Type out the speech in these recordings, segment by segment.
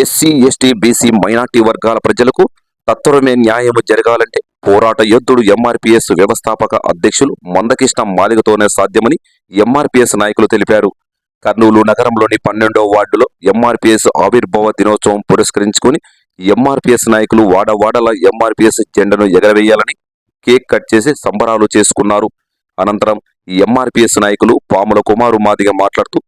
SC ST BC minority వర్గాల ప్రజలకు తత్వరమే న్యాయము జరగాలంటే పోరాట యోధుడు ఎంఆర్పీఎస్ వ్యవస్థాపక అధ్యక్షులు మందకృష్ణ మాదిగతోనే సాధ్యమని ఎంఆర్పీఎస్ నాయకులు తెలిపారు. కర్నూలు నగరంలోని పన్నెండో వార్డులో ఎంఆర్పీఎస్ ఆవిర్భావ దినోత్సవం పురస్కరించుకుని ఎంఆర్పీఎస్ నాయకులు వాడవాడల ఎంఆర్పీఎస్ జెండను ఎగరవేయాలని కేక్ కట్ చేసి సంబరాలు చేసుకున్నారు. అనంతరం ఎంఆర్పీఎస్ నాయకులు పాముల కుమారు మాదిగ మాట్లాడుతూ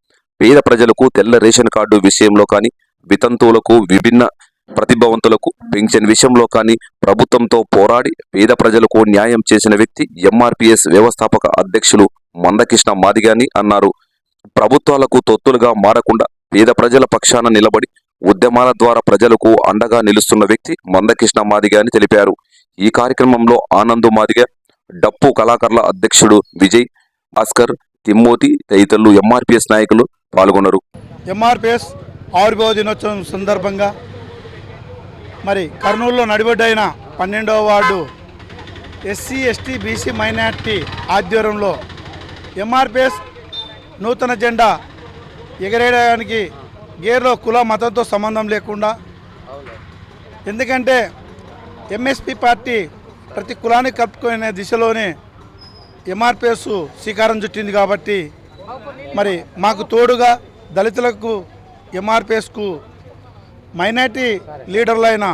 పేద ప్రజలకు తెల్ల రేషన్ కార్డు విషయంలో కానీ వితంతువులకు విభిన్న ప్రతిభావంతులకు పెన్షన్ విషయంలో కానీ ప్రభుత్వంతో పోరాడి పేద ప్రజలకు న్యాయం చేసిన వ్యక్తి ఎంఆర్పిఎస్ వ్యవస్థాపక అధ్యక్షులు మందకృష్ణ మాదిగాని అన్నారు. ప్రభుత్వాలకు తొత్తులుగా మారకుండా పేద ప్రజల పక్షాన నిలబడి ఉద్యమాల ద్వారా ప్రజలకు అండగా నిలుస్తున్న వ్యక్తి మందకృష్ణ మాదిగ అని తెలిపారు. ఈ కార్యక్రమంలో ఆనందు మాదిగ డప్పు కళాకారుల అధ్యక్షుడు విజయ్ భాస్కర్ తిమ్మోతి తదితరులు ఎంఆర్పిఎస్ నాయకులు పాల్గొన్నారు. ఎంఆర్పిఎస్ ఆవిర్భావ దినోత్సవం సందర్భంగా మరి కర్నూలులో నడిబడ్డైన పన్నెండవ ward SC ST BC minority ఆధ్వర్యంలో ఎంఆర్పిఎస్ నూతన జెండా ఎగరేయడానికి గేర్లో కుల మతంతో సంబంధం లేకుండా ఎందుకంటే ఎంఎస్పి పార్టీ ప్రతి కులాన్ని కలుపుకునే దిశలోనే ఎంఆర్పిఎస్ శ్రీకారం చుట్టింది కాబట్టి మరి మాకు తోడుగా దళితులకు ఎంఆర్పిఎస్కు మైనార్టీ లీడర్లైన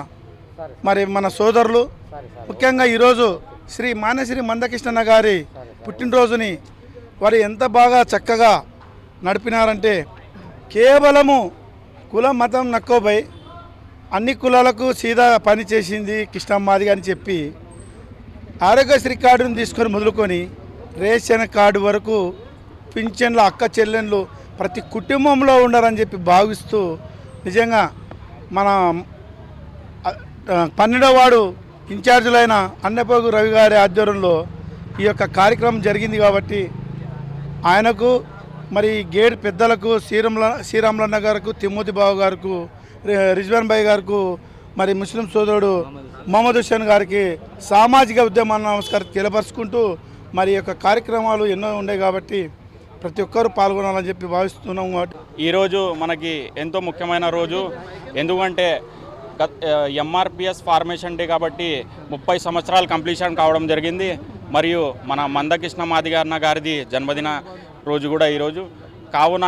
మరి మన సోదరులు ముఖ్యంగా ఈరోజు శ్రీ మానశ్రీ మందకృష్ణన్న గారి పుట్టినరోజుని వారు ఎంత బాగా చక్కగా నడిపినారంటే కేవలము కుల మతం నక్కోబై అన్ని కులాలకు సీదా పని చేసింది కృష్ణమ్మాది అని చెప్పి ఆరోగ్యశ్రీ కార్డును తీసుకొని మొదలుకొని రేషన్ కార్డు వరకు పింఛన్లు అక్క చెల్లెళ్ళు ప్రతి కుటుంబంలో ఉండరని చెప్పి భావిస్తూ నిజంగా మన పన్నెండవ వాడు ఇన్ఛార్జులైన అన్నపోగు రవి గారి ఆధ్వర్యంలో ఈ యొక్క కార్యక్రమం జరిగింది కాబట్టి ఆయనకు మరి గేట్ పెద్దలకు శ్రీరాముల శ్రీరాములన్న గారికి తిమ్మోతి బాబు గారికి రిజ్వాన్ భాయ్ గారికి మరి ముస్లిం సోదరుడు మొహమ్మద్ హుస్సేన్ గారికి సామాజిక ఉద్యమ నమస్కారం తెలియపరుచుకుంటూ మరి యొక్క కార్యక్రమాలు ఎన్నో ఉన్నాయి కాబట్టి ప్రతి ఒక్కరు పాల్గొనాలని చెప్పి భావిస్తున్నాం కాబట్టి. ఈరోజు మనకి ఎంతో ముఖ్యమైన రోజు. ఎందుకంటే ఎంఆర్పిఎస్ ఫార్మేషన్ డే కాబట్టి ముప్పై సంవత్సరాలు కంప్లీషన్ కావడం జరిగింది. మరియు మన మందకృష్ణ మాదిగారిన గారిది జన్మదిన రోజు కూడా ఈరోజు. కావున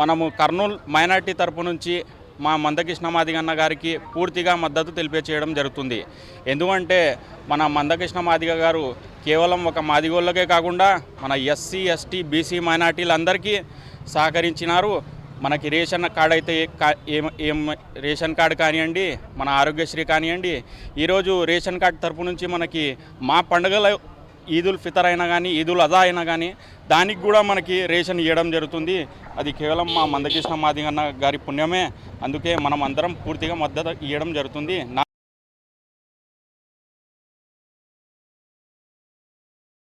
మనము కర్నూలు మైనార్టీ తరపు నుంచి మా మందకృష్ణ మాదిగన్న గారికి పూర్తిగా మద్దతు తెలిపే చేయడం జరుగుతుంది. ఎందుకంటే మన మందకృష్ణ మాదిగ గారు కేవలం ఒక మాదిగోళ్ళకే కాకుండా మన ఎస్సీ ఎస్టీ బీసీ మైనార్టీలందరికీ సహకరించినారు. మనకి రేషన్ కార్డ్ అయితే కా- ఏం ఏం రేషన్ కార్డు కానివ్వండి మన ఆరోగ్యశ్రీ కానివ్వండి ఈరోజు రేషన్ కార్డు తరపు నుంచి మనకి మా పండుగల ఈదుల్ ఫితర్ అయినా కానీ ఈదుల్ అజా అయినా కానీ దానికి కూడా మనకి రేషన్ ఇవ్వడం జరుగుతుంది. అది కేవలం మా మందకృష్ణ మాదిగన్న గారి పుణ్యమే. అందుకే మనం అందరం పూర్తిగా మద్దతు ఇవ్వడం జరుగుతుంది.